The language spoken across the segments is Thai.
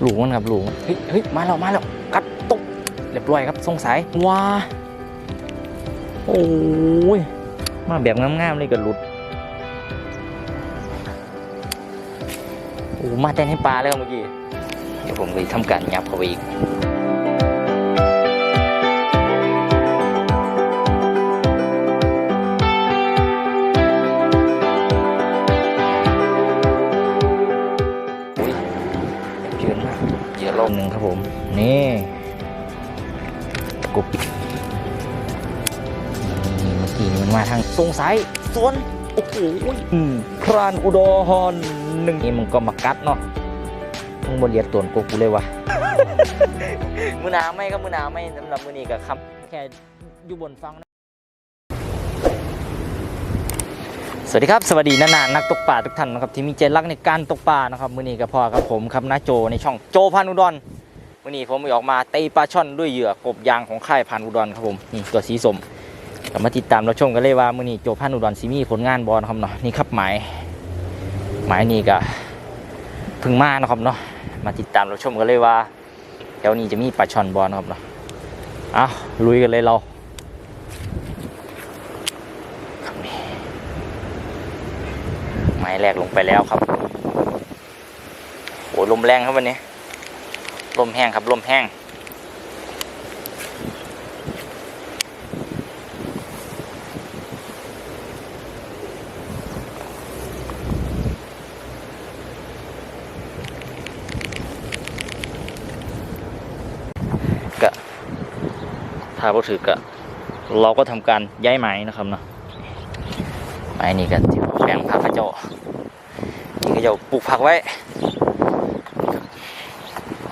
หลูมันครับหลูเฮ้ยเฮ้ยมาแล้วมาแล้วกัดตกเรียบร้อยครับสงสัยว้าโอ้ยมาแบบงามๆเลยก็หลุดโอ้มาแต่ในปลาแล้วเมื่อกี้เดี๋ยวผมไปทำการยับเข้าไปอีก ทางทรงสายสวนโอ้โหอืมพรานอุดรหนึ่งนี่มันก็มากัดเนาะมึงบนเรียกตัวกกูเลยวะมือหนาไม่ก็มือหนาไม่สำหรับมือนี้กับคำแค่อยู่บนฟังนะสวัสดีครับ สวัสดีนานานักตกปลาทุกท่านนะครับที่มีใจรักในการตกปลานะครับมือนี้กับพ่อกับผมครับนาโจในช่องโจพันอุดรมือนี้ผมออกมาตีปลาช่อนด้วยเหยื่อกบยางของค่ายพันอุดรครับผมนี่ตัวสีส้ม กลับมาติดตามเราชมกันเลยว่ามือนี้โจพันอุดรซีมีผลงานบอลครับเนาะนี่ครับหมายหมายนี้ก็พึ่งมานะครับเนาะมาติดตามเราชมกันเลยว่าแถวนี้จะมีปลาช่อนบอลครับเนาะเอาลุยกันเลยเราไม้แรกลงไปแล้วครับโอ้ลมแรงครับวันนี้ลมแห้งครับลมแห้ง ถ้าพอถือกะเราก็ทำการย้ายไม้นะครับเนาะไม้นี่กันที่แบ่งพักพระเจ้านี่ก็จะปลูกผักไว้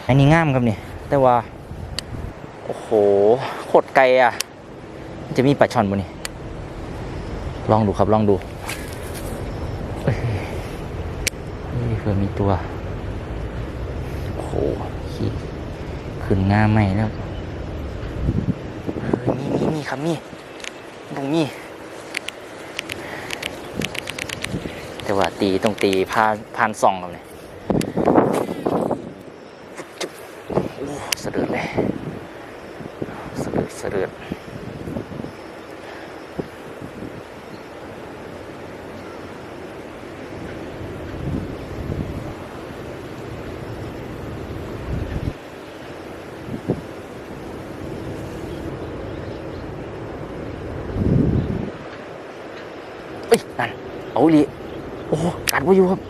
อันนี้งามครับนี่แต่ว่า โอ้โหโคตรไกลอะ จะมีปลาช่อนบนนี่ลองดูครับลองดูนี่เพื่อมีตัว โอ้โหขึ้นง่าไม่แล้วเฮ้ยมีมีมี ครับมีตรงมีแต่ว่าตีต้องตีพานพานส่องครับเนี่ยสะดุดเลยสะดุดสะดุด เอ้ยนั่นเอาอีหลีโอ้กัดไว้อยู่ครับ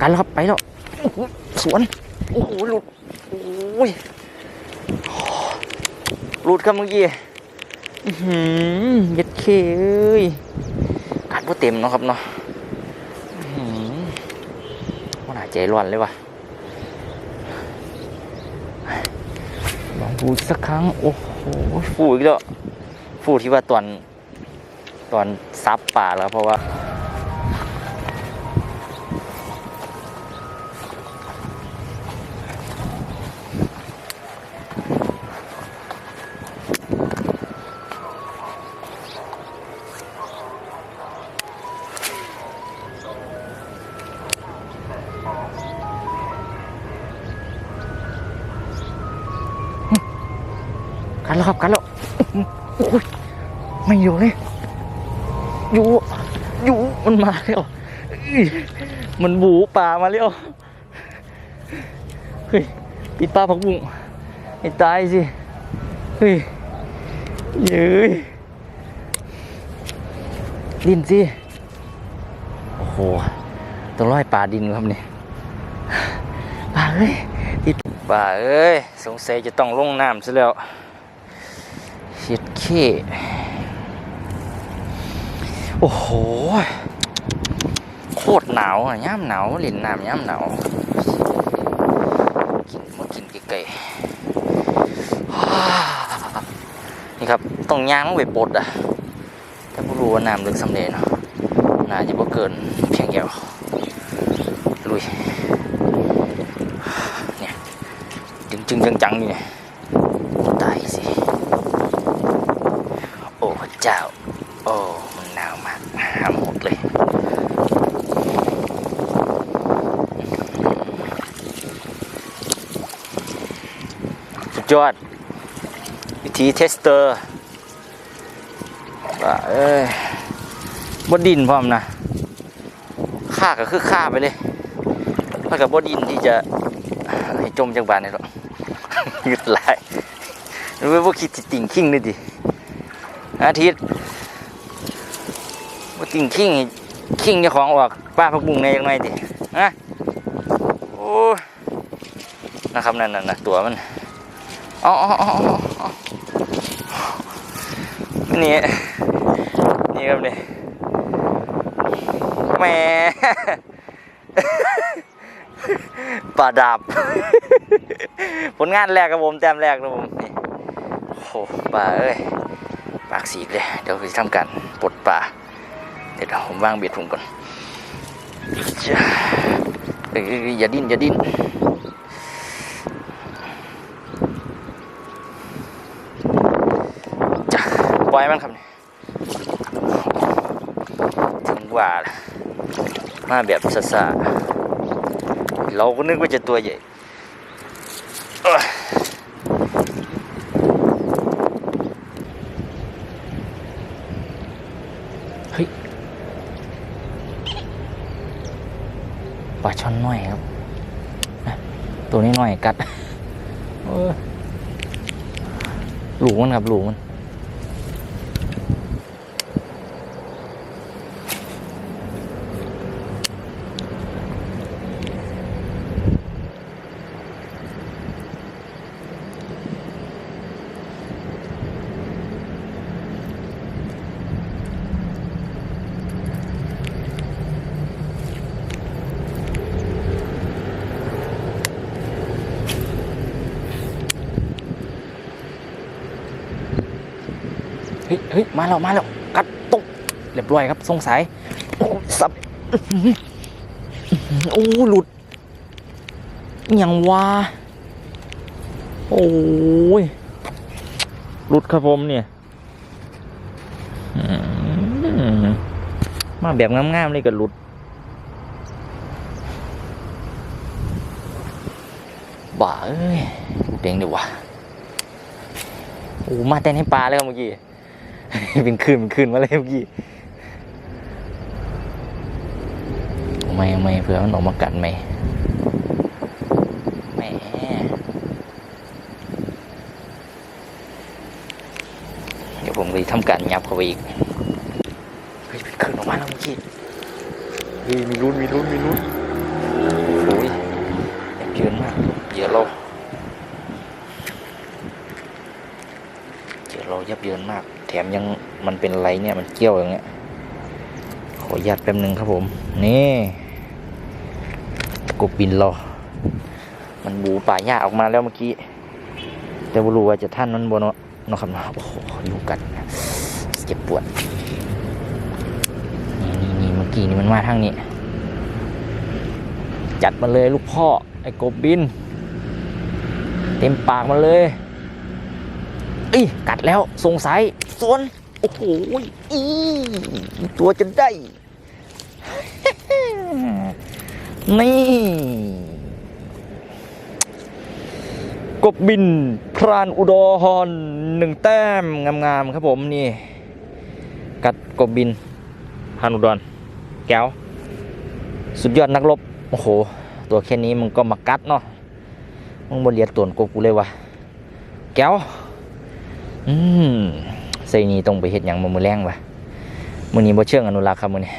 กัดแล้วครับไปแล้วสวนโอ้โหหลุดโอ้ยหลุดครับเมื่อกี้หือเย็ดเคเอ้ยกัดว่าเต็มเนาะครับเนาะหือว่าน่าใจร้อนเลยว่ะลองดูสักครั้ง โอ้โหฟูอีกแล้ว ฟูที่ว่าตอนตอนซับป่าแล้วเพราะว่ากันแล้วครับกันแล้ว โอ้ยไม่อยู่เลยอยู่อยู่มันมาแล้วมันบูป่ามาแล้วเฮ้ยปิดปลาผักบุ้งไอ้ตายสิเฮ้ยเย้ยดินสิโอ้โหต้องร้อยป่าดินครับเนี่ยป่าเอ้ยติดป่าเอ้ยสงสัยจะต้องลงน้ำซะแล้ว เค โอ้โห โคตรหนาวอะย่ำหนาวเล่นน้ำย่ำหนาวกินมากินไก่ๆนี่ครับต้องย่างลงไปปดอะถ้าผู้รู้ว่าน้ำลึกสำเร็จเนาะน่าจะบ่เกินเพียงแก้วลุยเนี่ยจึงจึงจังจังๆนี่ตายสิ เจ้า โอ้มันหนาวมากหาหมดเลยสุดยอด วิธีเทสเตอร์ว่าเอ้ยบดดินพร้อมนะข้าก็คือข้าไปเลยถ้ากับบดดินที่จะให้จมจังบานนี่หรอกหยุดไหลรู้ว่าคิดติ่งขิ้งนี่ดิ อาทิตย์ว่าติ่งขิงขิงเจ้าของออกป้าพักบุ้งในยังไงดิฮะโอ้นะครับนั่นน่ะตัวมันอ๋อนี่นี่ครับเนี่ยแหม่ป่าดาบ ผลงานแรกครับผมแต้มแรกนะผมนี่โอ้ป่าเอ้ยากสีเลยเดี๋ยวไปทำการปลดป่าเดี๋ยวผมวางเบียดผมก่อนอยอย่าดิ้นอย่าดิ้นจ้าปล่อยมันครับถึงว่ามาแบบซาๆเราก็นึกว่าจะตัวใหญ่เอ้ยเฮ้ย ปลาช่อนน้อยครับ ตัวนี้น้อยกัดหลูกมันครับหลูกมัน ฮ้ยเฮ้ยมาแล้วมาแล้วกัดตกเรียบร้อยครับสงสัยโอ้สับอื้อหือโอ้หลุดอหย่างวะโอ้ยหลุดครับผมเนี่ยอืมมาแบบงามๆเลยก็หลุดบ้าเอ้ยเด้งดีวะโอ้มาเต้นให้ปลาเลยครับเมื่อกี้ เป็นคืนเป็นคืนมาเลยเมื่อกี้เอาไม่เอาไม่เผื่อมันออกมากัดไหมแหมเดี๋ยวผมไปทำการยับเข้าไปอีกเฮ้ยเป็นคืนออกมาแล้วเมื่อกี้เฮ้ยมีลุ้นมีลุ้นมีลุ้นโอ้ยยับเยินมากเยอะเราเยอะเรายับเยินมาก แถมยังมันเป็นไรเนี่ยมันเกี้ยวอย่างเงี้ยขอยัดแป๊บหนึ่งครับผม นี่กบบินรอ มันบูป่าหญ้าออกมาแล้วเมื่อกี้ แต่ไม่รู้ว่าจะท่านมันบนเนาะครับนาะโอ้โหยุงกัดเจ็บปวดนี่นี่นี่เมื่อกี้นี่มันมาทางนี้ จัดมาเลยลูกพ่อไอ้กบบิน เต็มปากมาเลย อีกัดแล้วสงสัยสวน โอ้โหอีตัวจะได้ นี่ กบบิน พรานอุดรหนึ่งแต้ม งามๆ ครับผม นี่ กัดกบบิน พรานอุดรแก้ว สุดยอดนักรบ โอ้โห ตัวแค่นี้มึงก็มากัดเนาะมึงบนเรียดตัวกบกูเลยวะแก้ว อืมใส่นี่ต้องไปเฮ็ดหยังมามือแรงวะมือนี้บ่เชิงอนุรักษ์ครับมือนี้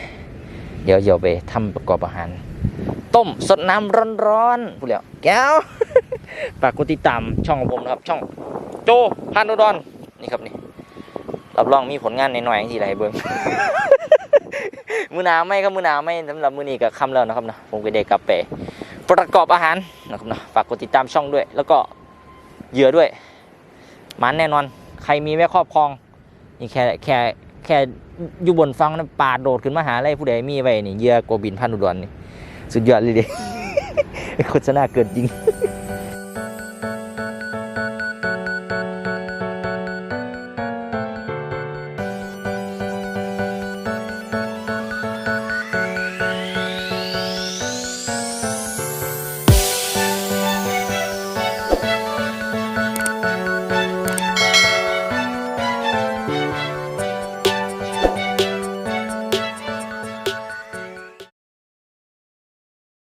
เดี๋ยวเดี๋ยวไปทำประกอบอาหาร ต้มสดน้ำร้อนๆพูดแล้วแก้วฝากกดติดตามช่องของผมนะครับ ช่องโจพานุดรนี่ครับนี่รับรองมีผลงานหน่อยๆที่ไรเบิ่งมือหนาไม่ครับมือหนาไม่สำหรับมือนี้ก็ค่ำแล้วนะครับนะผมก็ได้กลับไปประกอบอาหารนะครับนะฝากกดติดตามช่องด้วย แล้วก็เหยื่อด้วยมันแน่นอน ใครมีไว้ครอบครอง นี่แค่แค่แค่อยู่บนฟังนะป่าโดดขึ้นมาหาอะไรผู้ใดมีไว้นี่เหยื่อโกบินพันอุดรนี่สุดยอดเลยเดิโฆษณาเกินจริง